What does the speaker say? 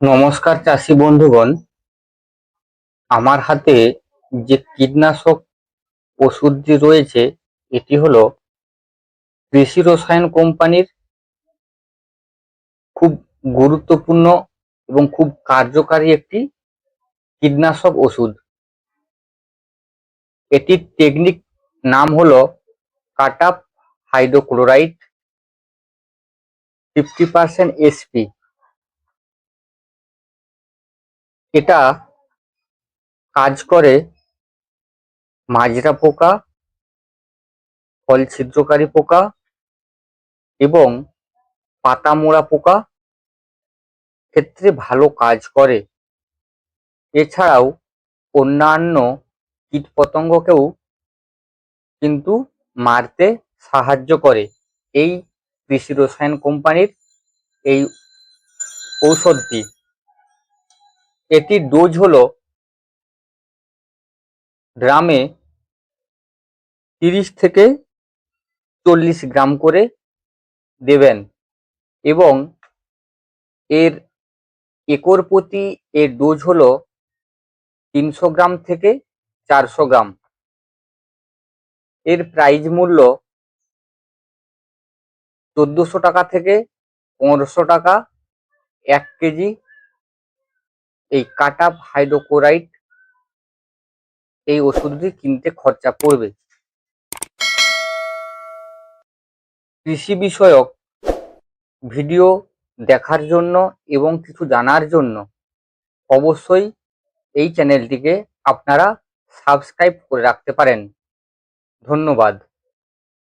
নমস্কার চাষি বন্ধুগণ। আমার হাতে যে কীটনাশক ওষুধটি রয়েছে, এটি হলো কৃষি রসায়ন কোম্পানির খুব গুরুত্বপূর্ণ এবং খুব কার্যকারী একটি কীটনাশক ওষুধ। এটির টেকনিক নাম হলো cartap hydrochloride, fifty percent SP এটা কাজ করে মাজরা পোকা ফল ছিদ্রকারী পোকা এবং পাতা মোড়া পোকা ক্ষেত্রে ভালো কাজ করে। এছাড়াও অন্যান্য কীটপতঙ্গকেও কিন্তু মারতে সাহায্য করে। এই কৃষি রসায়ন কোম্পানির এই ঔষধটি এটির ডোজ হল গ্রামে তিরিশ থেকে চল্লিশ গ্রাম করে দেবেন এবং এর একর প্রতি এর ডোজ হল তিনশো গ্রাম থেকে চারশো গ্রাম। এর প্রাইজ মূল্য চোদ্দোশো টাকা থেকে পনেরোশো টাকা, এক কেজি এই কাটাপ হাইড্রোক্লোরাইড এই ওষুধটি কিনতে খরচা পড়বে। কৃষি বিষয়ক ভিডিও দেখার জন্য এবং কিছু জানার জন্য অবশ্যই এই চ্যানেলটিকে আপনারা সাবস্ক্রাইব করে রাখতে পারেন। ধন্যবাদ।